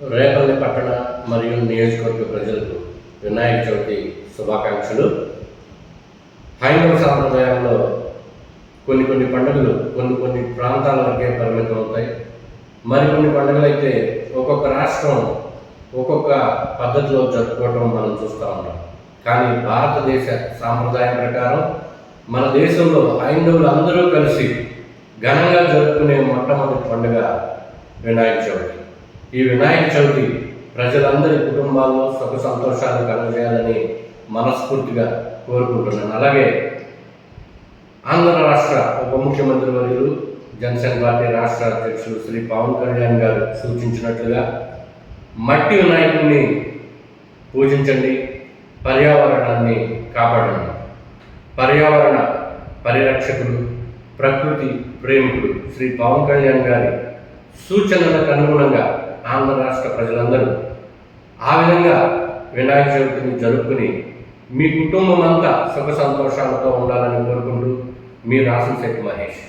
రేపల్లి పట్టణ మరియు నియోజకవర్గ ప్రజలకు వినాయక చవితి శుభాకాంక్షలు. హైందవ సాంప్రదాయంలో కొన్ని కొన్ని పండుగలు కొన్ని కొన్ని ప్రాంతాల వరకే పరిమితం అవుతాయి. మరికొన్ని పండుగలు అయితే ఒక్కొక్క రాష్ట్రం ఒక్కొక్క పద్ధతిలో జరుపుకోవటం మనం చూస్తూ ఉంటాం కానీ భారతదేశ సాంప్రదాయం ప్రకారం మన దేశంలో హైందవులు అందరూ కలిసి ఘనంగా జరుపుకునే మొట్టమొదటి పండుగ వినాయక చవితి. ఈ వినాయక చవితి ప్రజలందరి కుటుంబాల్లో సుఖ సంతోషాలు కలగజేయాలని మనస్ఫూర్తిగా కోరుకుంటున్నాను. అలాగే ఆంధ్ర రాష్ట్ర ఉప ముఖ్యమంత్రి వర్యులు జనసేన పార్టీ రాష్ట్ర అధ్యక్షులు శ్రీ పవన్ కళ్యాణ్ గారు సూచించినట్లుగా మట్టి వినాయకుడిని పూజించండి పర్యావరణాన్ని కాపాడండి. పర్యావరణ పరిరక్షకుడు ప్రకృతి ప్రేమికుడు శ్రీ పవన్ కళ్యాణ్ గారి సూచనలకు అనుగుణంగా ఆంధ్ర రాష్ట్ర ప్రజలందరూ ఆ విధంగా వినాయక చవితిని జరుపుకుని మీ కుటుంబం అంతా సుఖ సంతోషాలతో ఉండాలని కోరుకుంటూ మీ రాసిన శెట్టి మహేష్.